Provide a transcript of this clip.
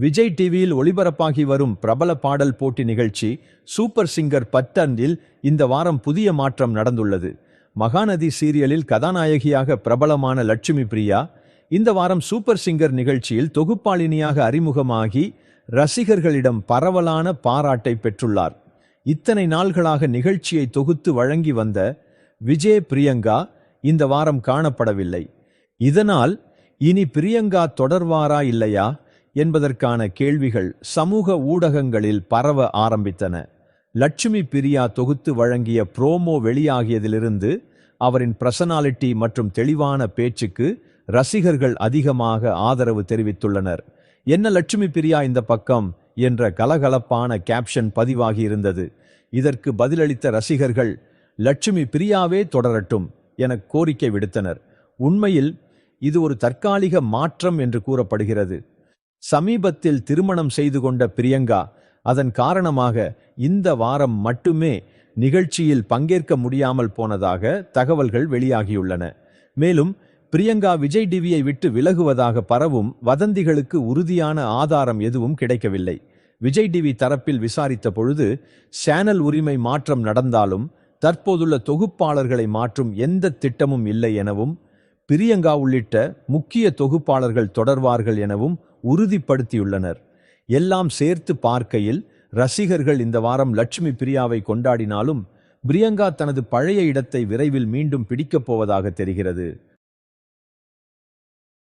விஜய் டிவியில் ஒளிபரப்பாகி வரும் பிரபல பாடல் போட்டி நிகழ்ச்சி சூப்பர் சிங்கர் பட்டனில் இந்த வாரம் புதிய மாற்றம் நடந்துள்ளது. மகாநதி சீரியலில் கதாநாயகியாக பிரபலமான லட்சுமி பிரியா இந்த வாரம் சூப்பர் சிங்கர் நிகழ்ச்சியில் தொகுப்பாளினியாக அறிமுகமாகி ரசிகர்களிடம் பரவலான பாராட்டை பெற்றுள்ளார். இத்தனை நாள்களாக நிகழ்ச்சியை தொகுத்து வழங்கி வந்த விஜய் பிரியங்கா இந்த வாரம் காணப்படவில்லை. இதனால் இனி பிரியங்கா தொடர்வாரா இல்லையா? என்பதற்கான கேள்விகள் சமூக ஊடகங்களில் பரவ ஆரம்பித்தன. லட்சுமி பிரியா தொகுத்து வழங்கிய புரோமோ வெளியாகியதிலிருந்து அவரின் பர்சனாலிட்டி மற்றும் தெளிவான பேச்சுக்கு ரசிகர்கள் அதிகமாக ஆதரவு தெரிவித்துள்ளனர். என்ன லட்சுமி பிரியா இந்த பக்கம்? என்ற கலகலப்பான கேப்ஷன் பதிவாகியிருந்தது. இதற்கு பதிலளித்த ரசிகர்கள் லட்சுமி பிரியாவே தொடரட்டும் என கோரிக்கை விடுத்தனர். உண்மையில் இது ஒரு தற்காலிக மாற்றம் என்று கூறப்படுகிறது. சமீபத்தில் திருமணம் செய்து கொண்ட பிரியங்கா அதன் காரணமாக இந்த வாரம் மட்டுமே நிகழ்ச்சியில் பங்கேற்க முடியாமல் போனதாக தகவல்கள் வெளியாகியுள்ளன. மேலும் பிரியங்கா விஜய் டிவியை விட்டு விலகுவதாக பரவும் வதந்திகளுக்கு உறுதியான ஆதாரம் எதுவும் கிடைக்கவில்லை. விஜய் டிவி தரப்பில் விசாரித்த பொழுது சேனல் உரிமை மாற்றம் நடந்தாலும் தற்போதுள்ள தொகுப்பாளர்களை மாற்றும் எந்த திட்டமும் இல்லை எனவும் பிரியங்கா உள்ளிட்ட முக்கிய தொகுப்பாளர்கள் தொடர்வார்கள் எனவும் உறுதிப்படுத்தியுள்ளனர். எல்லாம் சேர்த்து பார்க்கையில் ரசிகர்கள் இந்த வாரம் லட்சுமி பிரியாவை கொண்டாடினாலும் பிரியங்கா தனது பழைய இடத்தை விரைவில் மீண்டும் பிடிக்கப் போவதாக தெரிகிறது.